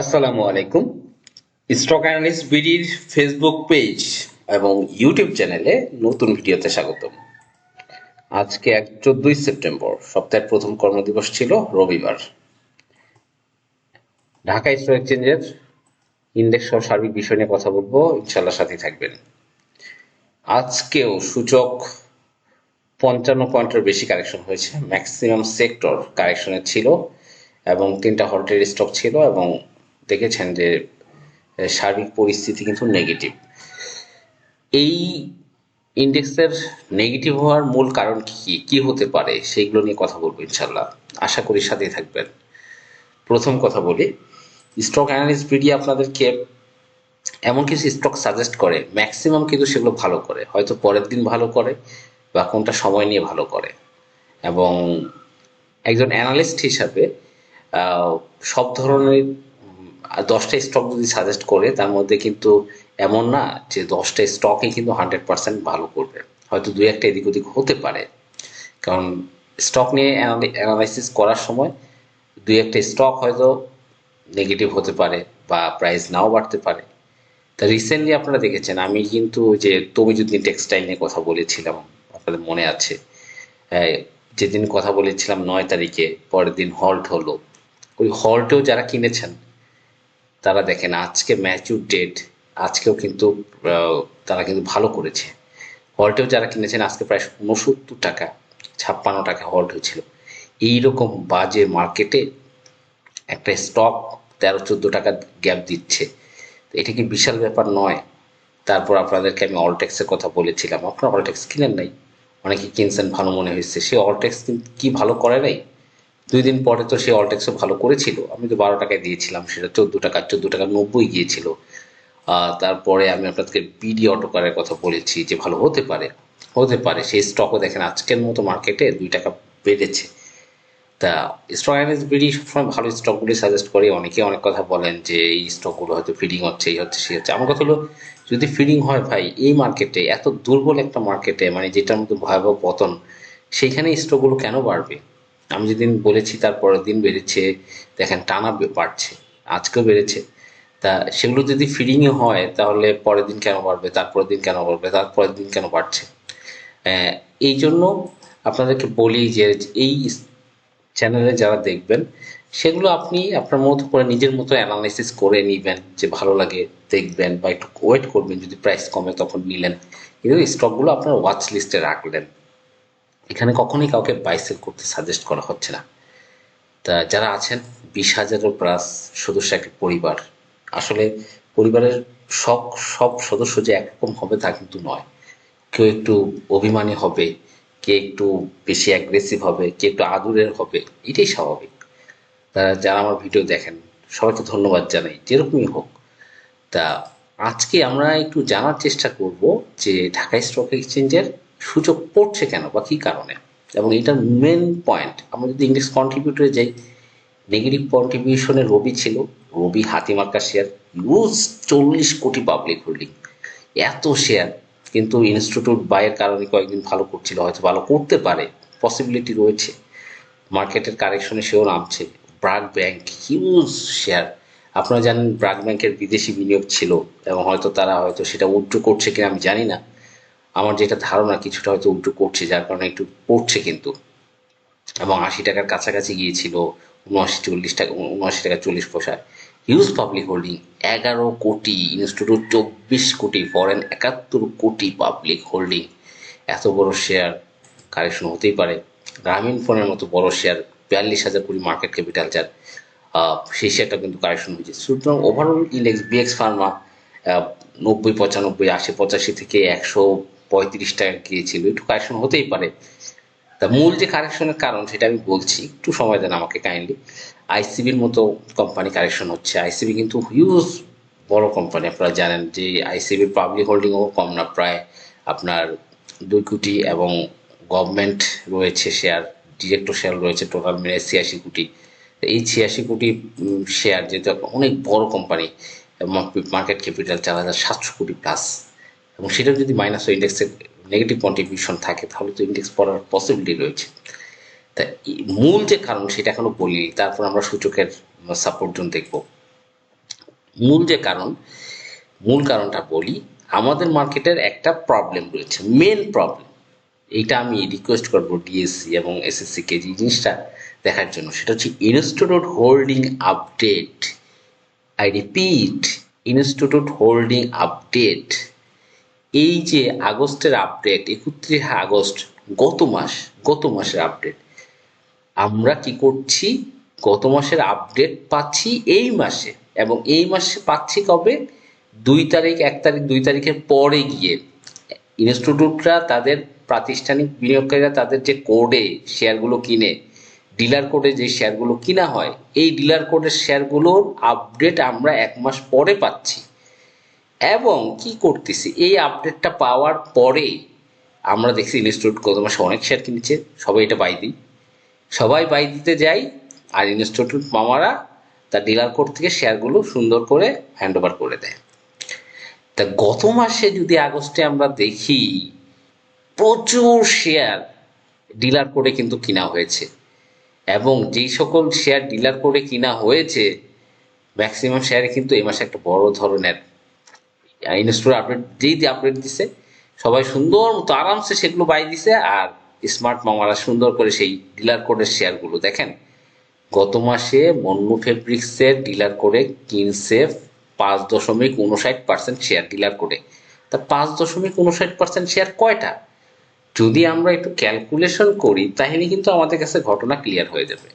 আসসালামু আলাইকুম। Stock analyst বিডির ফেসবুক পেজ এবং ইউটিউব চ্যানেলে নতুন ভিডিওতে স্বাগতম। আজকে এক চোদ্দই সেপ্টেম্বর, সপ্তাহের প্রথম কর্মদিবস ছিল রবিবার। ঢাকা স্টক এক্সচেঞ্জের ইন্ডেক্স সহ সার্বিক বিষয় নিয়ে কথা বলব। ইনশাল্লাহ সাথে থাকবেন। আজকেও সূচক পঞ্চান্ন পয়েন্টের বেশি কারেকশন হয়েছে। ম্যাক্সিমাম সেক্টর কারেকশনে ছিল এবং তিনটা হল্টের স্টক ছিল এবং দেখেছেন যে সার্বিক পরিস্থিতি কিন্তু নেগেটিভ এই ইন্ডেক্সের নেগেটিভ হওয়ার মূল কারণ কি কি হতে পারে সেইগুলো নিয়ে কথা বলব ইনশাল্লাহ আশা করি সাথেই থাকবেন। প্রথম কথা বলি স্টক অ্যানালিস্ট বিডি আপনাদেরকে এমন কিছু স্টক সাজেস্ট করে ম্যাক্সিমাম কিন্তু সেগুলো ভালো করে। হয়তো পরের দিন ভালো করে, বা কোনটা সময় নিয়ে ভালো করে। এবং একজন অ্যানালিস্ট হিসাবে সব ধরনের দশটা স্টক যদি সাজেস্ট করে, তার মধ্যে কিন্তু এমন না যে দশটা স্টকই কিন্তু হান্ড্রেড পার্সেন্ট ভালো করবে। হয়তো দু একটা এদিক ওদিক হতে পারে। কারণ স্টক নিয়ে অ্যানালাইসিস করার সময় দু একটা স্টক হয়তো নেগেটিভ হতে পারে বা প্রাইস নাও বাড়তে পারে। তা রিসেন্টলি আপনারা দেখেছেন, আমি কিন্তু যে যদি টেক্সটাইল নিয়ে কথা বলেছিলাম, আপনাদের মনে আছে? যেদিন কথা বলেছিলাম নয় তারিখে, পরের দিন হল্ট হলো। ওই হল্টেও যারা কিনেছেন তারা দেখেন, আজকে ম্যাচুর ডেট আজকেও কিন্তু তারা কিন্তু ভালো করেছে। হল্টেও যারা কিনেছেন, আজকে প্রায় উনসত্তর টাকা, ছাপ্পান্ন টাকা হল্ট হয়েছিল। এইরকম বাজে মার্কেটে একটা স্টক তেরো চোদ্দ টাকা গ্যাপ দিচ্ছে। এটা কি বিশাল ব্যাপার নয়? তারপর আপনাদেরকে আমি অলটেক্সের কথা বলেছিলাম। আপনারা অলটেক্স কিনেন নাই? অনেকে কিনছেন, ভালো মনে হয়েছে। সে অলটেক্স কি ভালো করে নাই? দুই দিন পরে তো সে অলটেক্সও ভালো করেছিল। আমি তো বারো টাকায় দিয়েছিলাম, সেটা চোদ্দ টাকা চোদ্দ টাকা নব্বই গিয়েছিল। তারপরে আমি আপনাদেরকে বিডি অটোকারের কথা বলেছি যে ভালো হতে পারে। হতে পারে, সেই স্টকও দেখেন আজকের মতো মার্কেটে দুই টাকা বেড়েছে। তা স্টক অ্যানালিস্ট বিডি সবসময় ভালো স্টকগুলি সাজেস্ট করে। অনেকে অনেক কথা বলেন যে এই স্টকগুলো হয়তো ফিডিং হচ্ছে, এই হচ্ছে, সেই হচ্ছে। আমার কথা হলো, যদি ফিডিং হয় ভাই, এই মার্কেটে এত দুর্বল একটা মার্কেটে মানে যেটার মধ্যে ভয়াবহ পতন, সেইখানে স্টকগুলো কেন বাড়বে? আমি যেদিন বলেছি, তার পরের দিন বেড়েছে, দেখেন টানা বাড়ছে, আজকেও বেড়েছে। তা সেগুলো যদি ফিডিংয়ে হয়, তাহলে পরের দিন কেন বাড়বে তারপরের দিন কেন বাড়বে তারপরের দিন কেন বাড়ছে? এই জন্য আপনাদেরকে বলি যে, এই চ্যানেলে যারা দেখবেন, সেগুলো আপনি আপনার মতো করে নিজের মতো অ্যানালাইসিস করে নিবেন, যে ভালো লাগে দেখবেন বা একটু ওয়েট করবেন, যদি প্রাইস কমে তখন নিলেন। কিন্তু স্টকগুলো আপনার ওয়াচ লিস্টে রাখলেন। এখানে কখনোই কাউকে বাইসেল করতে সাজেস্ট করা হচ্ছে না। তা যারা আছেন, বিশ হাজারের প্লাস সদস্য একটা পরিবার। আসলে পরিবারের সব সব সদস্য যে একরকম হবে তা কিন্তু নয়। কেউ একটু অভিমানী হবে, কে একটু বেশি অ্যাগ্রেসিভ হবে, কে একটু আদুরের হবে, এটাই স্বাভাবিক। তারা যারা আমার ভিডিও দেখেন, সবাইকে ধন্যবাদ জানাই, যেরকমই হোক। তা আজকে আমরা একটু জানার চেষ্টা করব যে ঢাকা স্টক এক্সচেঞ্জের সূচক পড়ছে কেন বা কী কারণে? এবং এটার মেন পয়েন্ট আমরা যদি ইন্ডেক্স কন্ট্রিবিউটরে যাই নেগেটিভ কন্ট্রিবিউশনে রবি ছিল, রবি হাতিমার্কা শেয়ার ইউজ চল্লিশ কোটি পাবলিক হোল্ডিং এত শেয়ার কিন্তু ইনস্টিটিউট বাইয়ের কারণে কয়েকদিন ভালো করছিল, হয়তো ভালো করতে পারে পসিবিলিটি রয়েছে। মার্কেটের কারেকশনে সেও নামছে। ব্রাক ব্যাংক হিউজ শেয়ার আপনারা জানেন ব্রাক ব্যাংকের বিদেশি বিনিয়োগ ছিল, এবং হয়তো তারা হয়তো সেটা উড্ডু করছে কিনা আমি জানি না। আমার যেটা ধারণা কিছুটা হয়তো উড্ডু করছে, যার কারণে একটু পড়ছে কিন্তু। এবং আশি টাকার কাছাকাছি গিয়েছিল, উনআশি, চল্লিশ টাকা উনআশি টাকা, চল্লিশ পয়সা। হিউজ পাবলিক হোল্ডিং এগারো কোটি ইনস্টিটিউট চব্বিশ কোটি ফরেন একাত্তর কোটি পাবলিক হোল্ডিং এত বড় শেয়ার কারেকশন হতেই পারে। গ্রামীণ ফোনের মতো বড় শেয়ার বিয়াল্লিশ হাজার কোটি মার্কেট ক্যাপিটাল যার। সেই শেয়ারটা কিন্তু কারেকশন হয়েছে। সুতরাং ওভারঅল ইন্ডেক্স বিএক্স ফার্মা নব্বই, পঁচানব্বই, আশি, পঁচাশি থেকে একশো পঁয়ত্রিশ টাকা গিয়েছিল একটু কারেকশন হতেই পারে। তা মূল যে কারেকশনের কারণ, সেটা আমি বলছি। একটু সময় দেন আমাকে কাইন্ডলি আইসিবির মতো কোম্পানি কারেকশন হচ্ছে। আইসিবি কিন্তু হিউজ বড় কোম্পানি আপনারা জানেন যে আইসিবির পাবলিক হোল্ডিংও কম না, প্রায় আপনার দুই কোটি এবং গভর্নমেন্ট রয়েছে শেয়ার ডিরেক্টর শেয়ার রয়েছে টোটাল মিলে ছিয়াশি কোটি। এই ছিয়াশি কোটি শেয়ার যেহেতু অনেক বড় কোম্পানি মার্কেট ক্যাপিটাল চার হাজার সাতশো কোটি প্লাস এবং সেটা যদি মাইনাস ও ইন্ডেক্সের নেগেটিভ কন্ট্রিবিউশন থাকে, তাহলে তো ইন্ডেক্স পড়ার পসিবিলিটি রয়েছে। তা মূল যে কারণ সেটা এখনও বলিনি, তারপর আমরা সূচকের সাপোর্ট জোন দেখব। মূল যে কারণ, মূল কারণটা বলি, আমাদের মার্কেটের একটা প্রবলেম রয়েছে মেন প্রবলেম এইটা আমি রিকোয়েস্ট করব ডিএসসি এবং এসএসসি কে যে জিনিসটা দেখার জন্য, সেটা হচ্ছে institute holding update I repeat institute holding update এই যে আগস্টের আপডেট একত্রিশে আগস্ট, গত মাস, গত মাসের আপডেট আমরা কি করছি? গত মাসের আপডেট পাচ্ছি এই মাসে। এবং এই মাসে পাচ্ছি কবে? দুই তারিখ, এক তারিখ, দুই তারিখের পরে গিয়ে। ইনস্টিটিউটরা তাদের প্রাতিষ্ঠানিক বিনিয়োগকারীরা তাদের যে কোডে শেয়ারগুলো কিনে ডিলার কোডে যে শেয়ারগুলো কিনা হয়, এই ডিলার কোডের শেয়ারগুলোর আপডেট আমরা এক মাস পরে পাচ্ছি। এবং কি করতেছি? এই আপডেটটা পাওয়ার পরে আমরা দেখছি ইনস্টিটিউট গত মাসে অনেক শেয়ার কিনেছে, সবাই এটা বাই দিই। সবাই বাই দিতে যাই, আর ইনস্টিটিউট মামারা তার ডিলার কোড থেকে শেয়ারগুলো সুন্দর করে হ্যান্ড ওভার করে দেয়। তা গত মাসে যদি আগস্টে আমরা দেখি, প্রচুর শেয়ার ডিলার করে কিন্তু কিনা হয়েছে। এবং যেই সকল শেয়ার ডিলার করে কিনা হয়েছে ম্যাক্সিমাম শেয়ারে কিন্তু এই মাসে একটা বড় ধরনের ইনস্টোর আপডেট যেই আপডেট দিছে, সবাই সুন্দর মতো আরামসে সেগুলো বাই দিছে আর স্মার্ট মামারা সুন্দর করে সেই ডিলার কোডের শেয়ারগুলো দেখেন। গত মাসে মন্নু ফেব্রিক্সের ডিলার করে কিনছে পাঁচ দশমিক উনষাট পার্সেন্ট শেয়ার ডিলার করে তা পাঁচ দশমিক উনষাট পার্সেন্ট শেয়ার কয়টা? যদি আমরা একটু ক্যালকুলেশন করি, তাহলে কিন্তু আমাদের কাছে ঘটনা ক্লিয়ার হয়ে যাবে।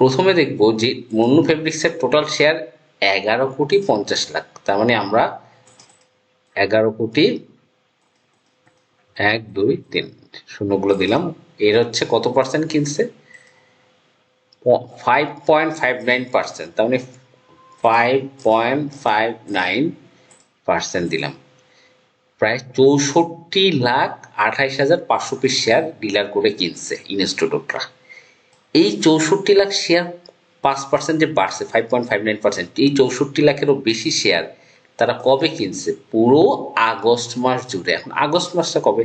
প্রথমে দেখব যে মন্নু ফেব্রিক্সের টোটাল শেয়ার এগারো কোটি পঞ্চাশ লাখ। তার মানে আমরা এগারো কোটি এক, দুই, তিন। শূন্যগুলো দিলাম। এর হচ্ছে কত পার্সেন্ট কিনছে? Five point five nine percent তার মানে five point five nine percent দিলাম। প্রায় চৌষট্টি লাখ আঠাইশ হাজার পাঁচশো পিস শেয়ার ডিলার করে কিনছে ইনস্টিটিউটরা এই চৌষট্টি লাখ শেয়ার পাঁচ পার্সেন্ট যে বাড়ছে five point five nine percent এই চৌষট্টি লাখেরও বেশি শেয়ার তারা কবে কিনছে? পুরো আগস্ট মাস জুড়ে। এখন আগস্ট মাসটা কবে?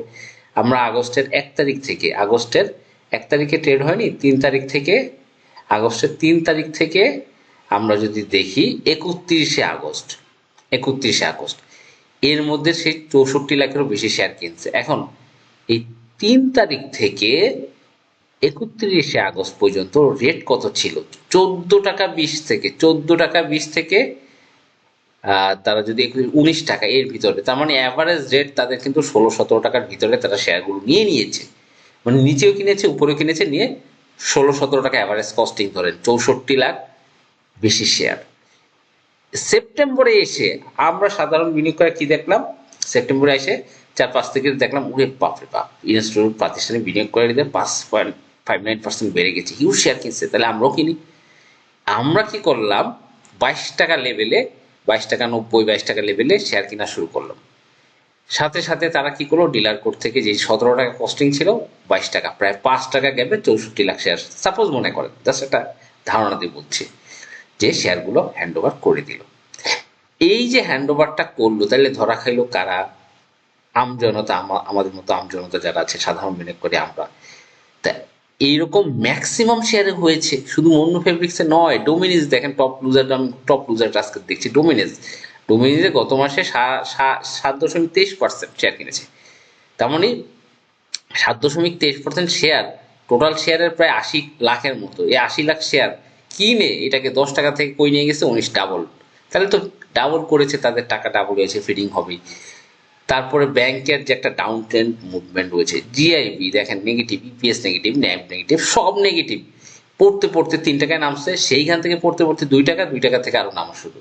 আমরা আগস্টের এক তারিখ থেকে, আগস্টের এক তারিখে ট্রেড হয়নি, তিন তারিখ থেকে, আগস্টের তিন তারিখ থেকে আমরা যদি দেখি, একত্রিশে আগস্ট একত্রিশে আগস্ট, এর মধ্যে সে চৌষট্টি লাখেরও বেশি শেয়ার কিনছে। এখন এই তিন তারিখ থেকে একত্রিশে আগস্ট পর্যন্ত রেট কত ছিল? চোদ্দ টাকা বিশ থেকে, চোদ্দ টাকা বিশ থেকে তারা যদি উনিশ টাকা এর ভিতরে, তার মানে অ্যাভারেজ রেট তাদের কিন্তু ষোলো, সতেরো টাকার ভিতরে তারা শেয়ারগুলো নিয়ে নিয়েছে। মানে নিচেও কিনেছে, উপরেও কিনেছে, নিয়ে ষোলো, সতেরো টাকা অ্যাভারেজ কস্টিং ধরেন, চৌষট্টি লাখ বেশি শেয়ার সেপ্টেম্বরে এসে আমরা সাধারণ বিনিয়োগকারী কি দেখলাম? সেপ্টেম্বরে এসে চার পাঁচ থেকে দেখলাম, উরে বাপরে বাপ ইনস্টিটিউট প্রাতিষ্ঠানিক বিনিয়োগকারীদের পাঁচ পয়েন্ট ফাইভ নাইন পার্সেন্ট বেড়ে গেছে হিউজ শেয়ার কিনছে, তাহলে আমরাও কিনি। আমরা কি করলাম? বাইশ টাকা লেভেলে বাইশ টাকা, নব্বই, বাইশ টাকা লেভেলে শেয়ার কেনা শুরু করলাম সাথে সাথে তারা কি করল? ডিলার কোর্ট থেকে যে সতেরো টাকা কস্টিং ছিল, বাইশ টাকা, প্রায় পাঁচ টাকা গ্যাপে চৌষট্টি লাখ শেয়ার সাপোজ মনে করেন জাস্ট একটা ধারণা দিয়ে বলছি যে শেয়ারগুলো হ্যান্ড ওভার করে দিল। এই যে হ্যান্ড ওভারটা করল, তাহলে ধরা খাইলো কারা? আমজনতা আমাদের মতো আমজনতা যারা আছে, সাধারণ বিনিয়োগ করে আমরা। এইরকম ম্যাক্সিমাম শেয়ারে হয়েছে। শুধু অন্য ফেব্রিক্সে নয় ডোমিনিস দেখেন টপ লুজার টপ লুজার আজকে দেখছি ডোমিনিস ডোমিনিজে গত মাসে সাত দশমিক তেইশ পার্সেন্ট শেয়ার কিনেছে। তার মানে সাত দশমিক তেইশ পার্সেন্ট শেয়ার টোটাল শেয়ারের প্রায় আশি লাখের মতো। এই আশি লাখ শেয়ার কিনে এটাকে দশ টাকা থেকে কই নিয়ে গেছে? উনিশ ডাবল তাহলে তো ডাবল করেছে, তাদের টাকা ডাবল হয়েছে ফিডিং হবেই। তারপরে ব্যাংকের যে একটা ডাউন ট্রেন্ড মুভমেন্ট রয়েছে জিআইবি দেখেন negative EPS negative NAV negative সব নেগেটিভ পড়তে পড়তে তিন টাকায় নামছে, সেইখান থেকে পড়তে পড়তে দুই টাকা দুই টাকা থেকে আরও নামা শুরু।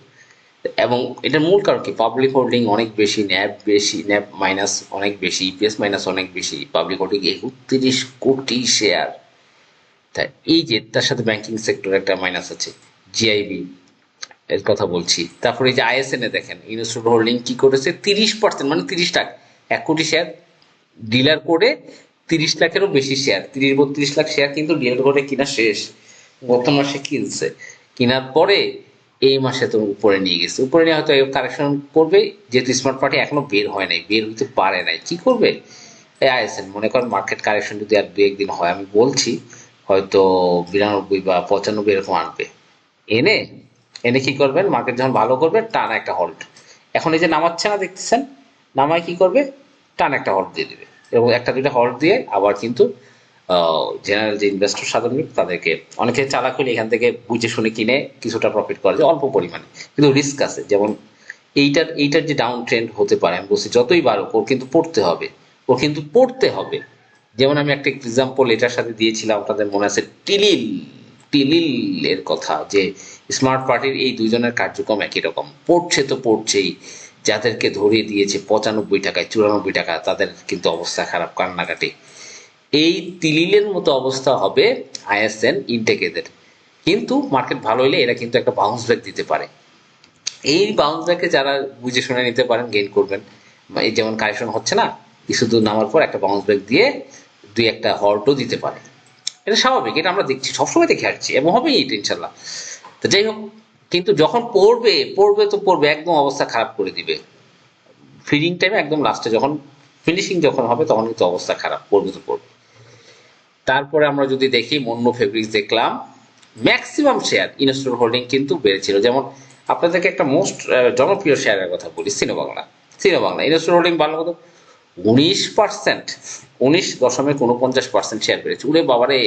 এবং এটার মূল কারণ কি? পাবলিক হোল্ডিং অনেক বেশি ন্যাব বেশি ন্যাব মাইনাস অনেক বেশি ইপিএস মাইনাস অনেক বেশি পাবলিক হোল্ডিং একত্রিশ কোটি শেয়ার তা এই যে তার সাথে ব্যাংকিং সেক্টর একটা মাইনাস আছে জিআইবি এর কথা বলছি। তারপরে যে আইএসএন এ দেখেন ইনস্টিটিউট হোল্ডিং কি করেছে? তিরিশ পার্সেন্ট মানে তিরিশ লাখ। এক কোটি শেয়ার ডিলার করে তিরিশ লাখেরও বেশি শেয়ার তিরিশ, বত্রিশ লাখ শেয়ার কিন্তু ডিলার করে কিনা শেষ। গত মাসে কিনছে। কেনার পরে এই মাসে তো উপরে নিয়ে গেছে। উপরে নিয়ে হয়তো কারেকশন করবে, যেহেতু স্মার্ট পার্টি এখনও বের হয় নাই, বের হতে পারে নাই। কি করবে? আইএসএন মনে করেন মার্কেট কারেকশন যদি আর দু একদিন হয়, আমি বলছি, হয়তো বিরানব্বই বা পঁচানব্বই এরকম আনবে। এনে এনে কি করবেন? মার্কেট যখন ভালো করবে, টানা একটা হোল্ড এখন এই যে নামাচ্ছে না, দেখতেছেন? নামায় কি করবে? টান একটা হল্ট দিয়ে দিবে। এবং একটা দুইটা হল্ট দিয়ে আবার কিন্তু জেনারেল যে ইনভেস্টর সাধারণ লোক, তাদেরকে অনেকে চালাক হলে এখান থেকে বুঝে শুনে কিনে কিছুটা প্রফিট করা যায় অল্প পরিমাণে। কিন্তু রিস্ক আছে। যেমন এইটার এইটার যে ডাউন ট্রেন্ড হতে পারে, আমি বলছি যতই বাড়ুক, ওর কিন্তু পড়তে হবে। ওর কিন্তু পড়তে হবে। যেমন আমি একটা এক্সাম্পল এটার সাথে দিয়েছিলাম, আপনাদের মনে আছে টিলিল টিলিল এর কথা, যে স্মার্ট পার্টির এই দুজনের কার্যক্রম একই রকম। পড়ছে তো পড়ছেই। যাদেরকে ধরিয়ে দিয়েছে পঁচানব্বই টাকায়, চুরানব্বই টাকা, তাদের কিন্তু অবস্থা খারাপ কান্নাকাটি। এই তিলিলের মতো অবস্থা হবে আইএসএন ইনটেকেদের কিন্তু মার্কেট ভালো হলে এরা কিন্তু একটা বাউন্স ব্যাক দিতে পারে। এই বাউন্স ব্যাকে যারা বুঝে শুনে নিতে পারেন গেইন করবেন। এই যেমন কারেকশন হচ্ছে না, কিছু দূর নামার পর একটা বাউন্স ব্যাক দিয়ে দুই একটা হল্টও দিতে পারে। এটা স্বাভাবিক, এটা আমরা দেখছি, সবসময় দেখে আসছি, এবং হবেই এটা ইনশাল্লাহ। তো যাই হোক কিন্তু যখন পড়বে পড়বে তো পড়বে, একদম অবস্থা খারাপ করে দিবে। ফিডিং টাইমে একদম লাস্টে যখন ফিনিশিং যখন হবে, তখন কিন্তু অবস্থা খারাপ, পড়বে তো পড়বে। তারপরে আমরা যদি দেখি মন্য ফেব্রিক্স দেখলাম ম্যাক্সিমাম শেয়ার ইনস্টল হোল্ডিং কিন্তু বেড়েছিল। যেমন আপনাদেরকে একটা মোস্ট জনপ্রিয় শেয়ারের কথা বলি Sino Bangla Sino Bangla install holding ভালো কত? উনিশ পার্সেন্ট উনিশ দশমিক উনপঞ্চাশ পার্সেন্ট শেয়ার বেড়েছে। উরে বাবারে,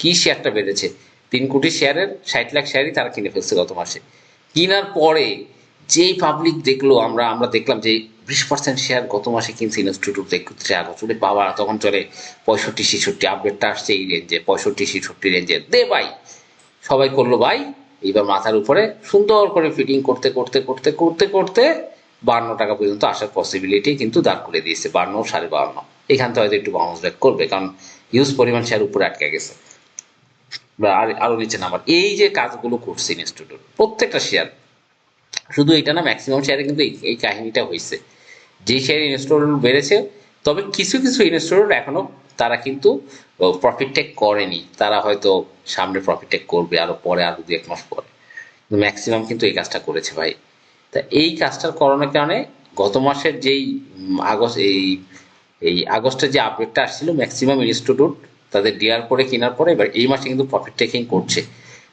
কি শেয়ারটা বেড়েছে? তিন কোটি শেয়ারের, ষাট লাখ শেয়ারই তারা কিনে ফেলছে গত মাসে। কেনার পরে যেই পাবলিক দেখল আমরা আমরা দেখলাম যে বিশ পার্সেন্ট শেয়ার গত মাসে কিনছে ইনস্টিটিউট একত্রিশে আগস্ট। বাবা তখন চলে পঁয়ষট্টি, ছেষট্টি আপডেটটা আসছে এই রেঞ্জে পঁয়ষট্টি, ছেষট্টি রেঞ্জে দে ভাই, সবাই করল ভাই, এইবার মাথার উপরে সুন্দর করে ফিটিং করতে করতে করতে করতে করতে বান্ন টাকা পর্যন্ত আসার পসিবিলিটি কিন্তু দাঁড় করে দিয়েছে, বান্ন, সাড়ে বান্ন। এখান থেকে হয়তো একটু বাউন্স ব্যাক করবে, কারণ ইউজ পরিমাণ শেয়ার উপরে আটকে গেছে। বা আর নিচে নামার এই যে কাজগুলো করছে ইনস্টিটিউট প্রত্যেকটা শেয়ার শুধু এটা না ম্যাক্সিমাম শেয়ারে কিন্তু এই- কাহিনীটা হয়েছে যে শেয়ার ইনস্টিটিউট বেড়েছে, তবে কিছু কিছু ইনস্টিটিউট এখনও তারা কিন্তু প্রফিট টেক করেনি। তারা হয়তো সামনে প্রফিট টেক করবে, আরও পরে আরও দু এক মাস পরে। ম্যাক্সিমাম কিন্তু এই কাজটা করেছে ভাই। তা এই কাজটার করানোর কারণে গত মাসের যেই আগস্ট, এই এই আগস্টের যে আপডেটটা আসছিল ম্যাক্সিমাম ইনস্টিটিউট তাদের ডিয়ার করে কেনার পরে এবার এই মাসে কিন্তু প্রফিট টেকিং করছে।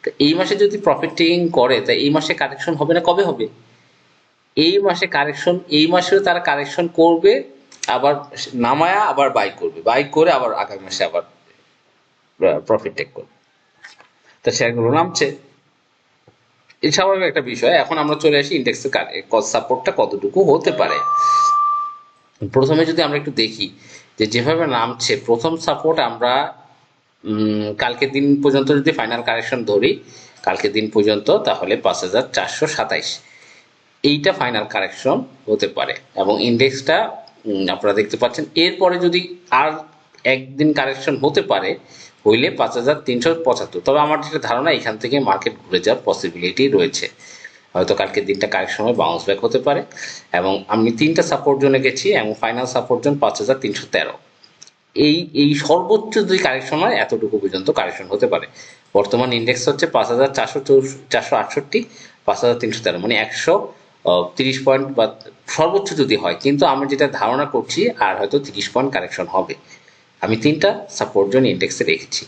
তো এই মাসে যদি প্রফিট টেকিং করে, তা এই মাসে কারেকশন হবে না? কবে হবে? এই মাসে কারেকশন এই মাসেও তারা কারেকশন করবে, আবার নামায়া আবার বাই করবে। বাই করে আবার আগামী মাসে আবার প্রফিট টেক করবে। তো শেয়ারগুলো নামছে। এই স্বাভাবিক একটা বিষয়। এখন আমরা চলে আসি ইন্ডেক্সের সাপোর্টটা কতটুকু হতে পারে? প্রথমে যদি আমরা একটু দেখি যে যেভাবে নামছে, প্রথম সাপোর্ট আমরা কালকে দিন পর্যন্ত যদি ফাইনাল কারেকশন ধরি কালকে দিন পর্যন্ত তাহলে পাঁচ হাজার চারশো সাতাইশ। এইটা ফাইনাল কারেকশন হতে পারে এবং ইন্ডেক্সটা আপনারা দেখতে পাচ্ছেন। এরপরে যদি আর একদিন কারেকশন হতে পারে, হইলে পাঁচ হাজার তিনশো পঁচাত্তর। তবে আমার যেটা ধারণা, এখান থেকে মার্কেট ঘুরে যাওয়ার পসিবিলিটি রয়েছে। হয়তো কালকের দিনটা কারেকশন হয়ে বাউন্স ব্যাক হতে পারে। এবং আমি তিনটা সাপোর্ট জোনে গেছি এবং ফাইনাল সাপোর্ট জোন পাঁচ হাজার তিনশো তেরো। এই এই সর্বোচ্চ যদি কারেকশন হয় এতটুকু পর্যন্ত কারেকশন হতে পারে। বর্তমান ইন্ডেক্স হচ্ছে পাঁচ হাজার চারশো চারশো আটষট্টি পাঁচ হাজার তিনশো তেরো। মানে একশো তিরিশ পয়েন্ট বা সর্বোচ্চ যদি হয়, কিন্তু আমি যেটা ধারণা করছি, আর হয়তো তিরিশ পয়েন্ট কারেকশন হবে। আমি তিনটা সাপোর্ট জোন ইন্ডেক্সে রেখেছি।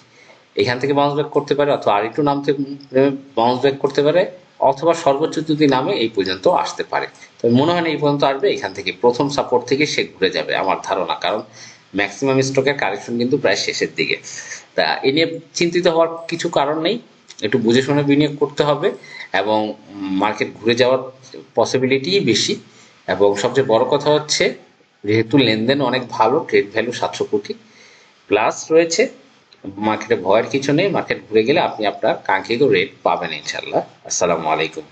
এখান থেকে বাউন্স ব্যাক করতে পারে, অথবা আর একটু নামতে বাউন্স ব্যাক করতে পারে। অথবা সর্বোচ্চ যদি নামে এই পর্যন্ত আসতে পারে। তবে মনে হয় না এই পর্যন্ত আসবে, এখান থেকে প্রথম সাপোর্ট থেকে সে ঘুরে যাবে আমার ধারণা, কারণ ম্যাক্সিমাম স্টকের কারেকশন কিন্তু প্রায় শেষের দিকে। তা এ নিয়ে চিন্তিত হওয়ার কিছু কারণ নেই, একটু বুঝে শুনে বিনিয়োগ করতে হবে এবং মার্কেট ঘুরে যাওয়ার পসিবিলিটি বেশি। এবং সবচেয়ে বড় কথা হচ্ছে, যেহেতু লেনদেন অনেক ভালো ট্রেড ভ্যালু সাতশো কোটি প্লাস রয়েছে মার্কেটে ভয়ের কিছু নেই মার্কেট ঘুরে গেলে আপনি আপনার কাঙ্ক্ষিত রেট পাবেন ইনশাল্লাহ আসসালামু আলাইকুম।